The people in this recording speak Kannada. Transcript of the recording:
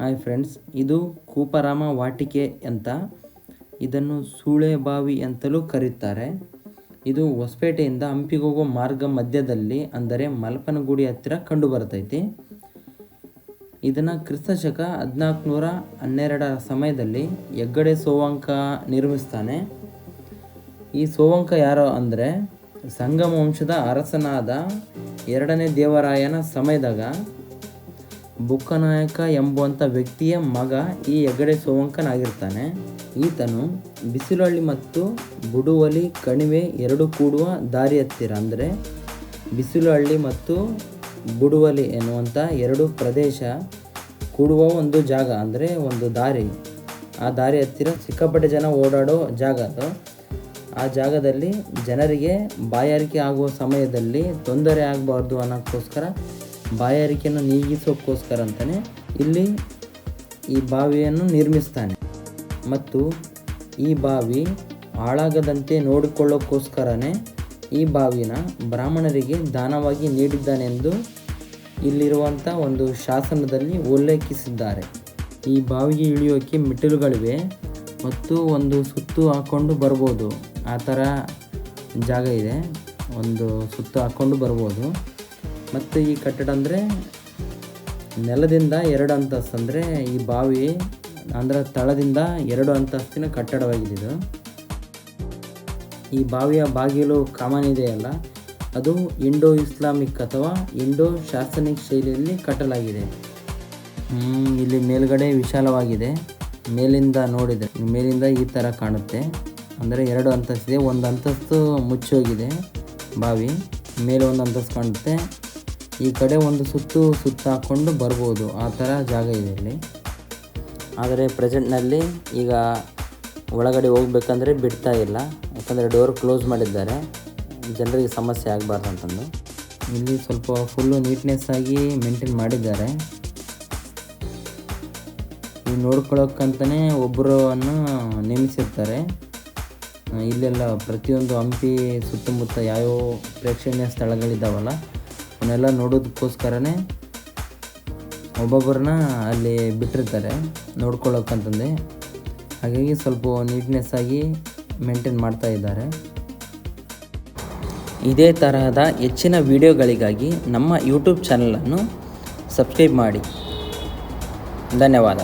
ಹಾಯ್ ಫ್ರೆಂಡ್ಸ್, ಇದು ಕೂಪರಾಮ ವಾಟಿಕೆ ಅಂತ ಇದನ್ನು ಸೂಳೆಬಾವಿ ಅಂತಲೂ ಕರೀತಾರೆ. ಇದು ಹೊಸಪೇಟೆಯಿಂದ ಹಂಪಿಗೆ ಮಾರ್ಗ ಮಧ್ಯದಲ್ಲಿ, ಅಂದರೆ ಮಲ್ಪನಗುಡಿ ಹತ್ತಿರ ಕಂಡು ಬರ್ತೈತಿ ಇದನ್ನು ಕ್ರಿಸ್ತಶಕ ಹದಿನಾಲ್ಕುನೂರ ಹನ್ನೆರಡರ ಸಮಯದಲ್ಲಿ ಹೆಗ್ಗಡೆ ಸೋವಂಕ ನಿರ್ಮಿಸ್ತಾನೆ. ಈ ಸೋವಂಕ ಯಾರು ಅಂದರೆ ಸಂಗಮ ವಂಶದ ಅರಸನಾದ ಎರಡನೇ ದೇವರಾಯನ ಸಮಯದಾಗ ಬುಕ್ಕನಾಯಕ ಎಂಬುವಂಥ ವ್ಯಕ್ತಿಯ ಮಗ ಈ ಹೆಗಡೆ ಸೋವಂಕನಾಗಿರ್ತಾನೆ ಈತನು ಬಿಸಿಲಹಳ್ಳಿ ಮತ್ತು ಬುಡುವಲಿ ಕಣಿವೆ ಎರಡು ಕೂಡುವ ದಾರಿ ಹತ್ತಿರ, ಅಂದರೆ ಬಿಸಿಲಹಳ್ಳಿ ಮತ್ತು ಬುಡುವಲಿ ಎನ್ನುವಂಥ ಎರಡು ಪ್ರದೇಶ ಕೂಡುವ ಒಂದು ಜಾಗ, ಅಂದರೆ ಒಂದು ದಾರಿ. ಆ ದಾರಿ ಹತ್ತಿರ ಸಿಕ್ಕಾಪಟ್ಟೆ ಜನ ಓಡಾಡೋ ಜಾಗ ಅದು. ಆ ಜಾಗದಲ್ಲಿ ಜನರಿಗೆ ಬಾಯಾರಿಕೆ ಆಗುವ ಸಮಯದಲ್ಲಿ ತೊಂದರೆ ಆಗಬಾರ್ದು ಅನ್ನೋಕ್ಕೋಸ್ಕರ ಬಾಯಾರಿಕೆಯನ್ನು ನೀಗಿಸೋಕ್ಕೋಸ್ಕರ ಅಂತಲೇ ಇಲ್ಲಿ ಈ ಬಾವಿಯನ್ನು ನಿರ್ಮಿಸ್ತಾನೆ. ಮತ್ತು ಈ ಬಾವಿ ಹಾಳಾಗದಂತೆ ನೋಡಿಕೊಳ್ಳೋಕ್ಕೋಸ್ಕರನೇ ಈ ಬಾವಿನ ಬ್ರಾಹ್ಮಣರಿಗೆ ದಾನವಾಗಿ ನೀಡಿದ್ದಾನೆಂದು ಇಲ್ಲಿರುವಂಥ ಒಂದು ಶಾಸನದಲ್ಲಿ ಉಲ್ಲೇಖಿಸಿದ್ದಾರೆ. ಈ ಬಾವಿಗೆ ಇಳಿಯೋಕ್ಕೆ ಮೆಟ್ಟಿಲುಗಳಿವೆ ಮತ್ತು ಒಂದು ಸುತ್ತು ಹಾಕ್ಕೊಂಡು ಬರ್ಬೋದು. ಆ ಥರ ಜಾಗ ಇದೆ. ಒಂದು ಸುತ್ತು ಹಾಕ್ಕೊಂಡು ಬರ್ಬೋದು. ಮತ್ತು ಈ ಕಟ್ಟಡ ಅಂದರೆ ನೆಲದಿಂದ ಎರಡು ಅಂತಸ್ತು ಅಂದರೆ ಈ ಬಾವಿ ಅಂದರೆ ತಳದಿಂದ ಎರಡು ಅಂತಸ್ತಿನ ಕಟ್ಟಡವಾಗಿದೆ ಇದು. ಈ ಬಾವಿಯ ಬಾಗಿಲು ಕಾಮನ್ ಇದೆಯಲ್ಲ ಅದು ಇಂಡೋ ಇಸ್ಲಾಮಿಕ್ ಅಥವಾ ಇಂಡೋ ಶಾಸನಿಕ್ ಶೈಲಿಯಲ್ಲಿ ಕಟ್ಟಲಾಗಿದೆ. ಇಲ್ಲಿ ಮೇಲ್ಗಡೆ ವಿಶಾಲವಾಗಿದೆ. ಮೇಲಿಂದ ನೋಡಿದರೆ, ಮೇಲಿಂದ ಈ ಥರ ಕಾಣುತ್ತೆ. ಅಂದರೆ ಎರಡು ಅಂತಸ್ತಿದೆ, ಒಂದು ಅಂತಸ್ತು ಮುಚ್ಚೋಗಿದೆ ಬಾವಿ. ಮೇಲೆ ಒಂದು ಅಂತಸ್ತು ಕಾಣುತ್ತೆ. ಈ ಕಡೆ ಒಂದು ಸುತ್ತು ಸುತ್ತ ಹಾಕ್ಕೊಂಡು ಬರ್ಬೋದು. ಆ ಥರ ಜಾಗ ಇದೆ ಇಲ್ಲಿ. ಆದರೆ ಪ್ರೆಸೆಂಟ್ನಲ್ಲಿ ಈಗ ಒಳಗಡೆ ಹೋಗ್ಬೇಕಂದ್ರೆ ಬಿಡ್ತಾ ಇಲ್ಲ. ಯಾಕಂದರೆ ಡೋರ್ ಕ್ಲೋಸ್ ಮಾಡಿದ್ದಾರೆ. ಜನರಿಗೆ ಸಮಸ್ಯೆ ಆಗಬಾರ್ದು ಅಂತಂದು. ಇಲ್ಲಿ ಸ್ವಲ್ಪ ಫುಲ್ಲು ನೀಟ್ನೆಸ್ ಆಗಿ ಮೇಂಟೈನ್ ಮಾಡಿದ್ದಾರೆ. ಈ ನೋಡ್ಕೊಳ್ಳೋಕ್ಕಂತಲೇ ಒಬ್ಬರನ್ನು ನೇಮಿಸಿರ್ತಾರೆ. ಇಲ್ಲೆಲ್ಲ ಪ್ರತಿಯೊಂದು ಹಂಪಿ ಸುತ್ತಮುತ್ತ ಯಾವ್ಯಾವ ಪ್ರೇಕ್ಷಣೀಯ ಸ್ಥಳಗಳಿದ್ದಾವಲ್ಲ ಅವನ್ನೆಲ್ಲ ನೋಡೋದಕ್ಕೋಸ್ಕರನೇ ಒಬ್ಬೊಬ್ಬರನ್ನ ಅಲ್ಲಿ ಬಿಟ್ಟಿರ್ತಾರೆ ನೋಡ್ಕೊಳ್ಳೋಕ್ಕಂತಂದು ಹಾಗಾಗಿ ಸ್ವಲ್ಪ ನೀಟ್ನೆಸ್ಸಾಗಿ ಮೇಂಟೈನ್ ಮಾಡ್ತಾ ಇದ್ದಾರೆ. ಇದೇ ತರಹದ ಹೆಚ್ಚಿನ ವಿಡಿಯೋಗಳಿಗಾಗಿ ನಮ್ಮ ಯೂಟ್ಯೂಬ್ ಚಾನಲನ್ನು ಸಬ್ಸ್ಕ್ರೈಬ್ ಮಾಡಿ. ಧನ್ಯವಾದ.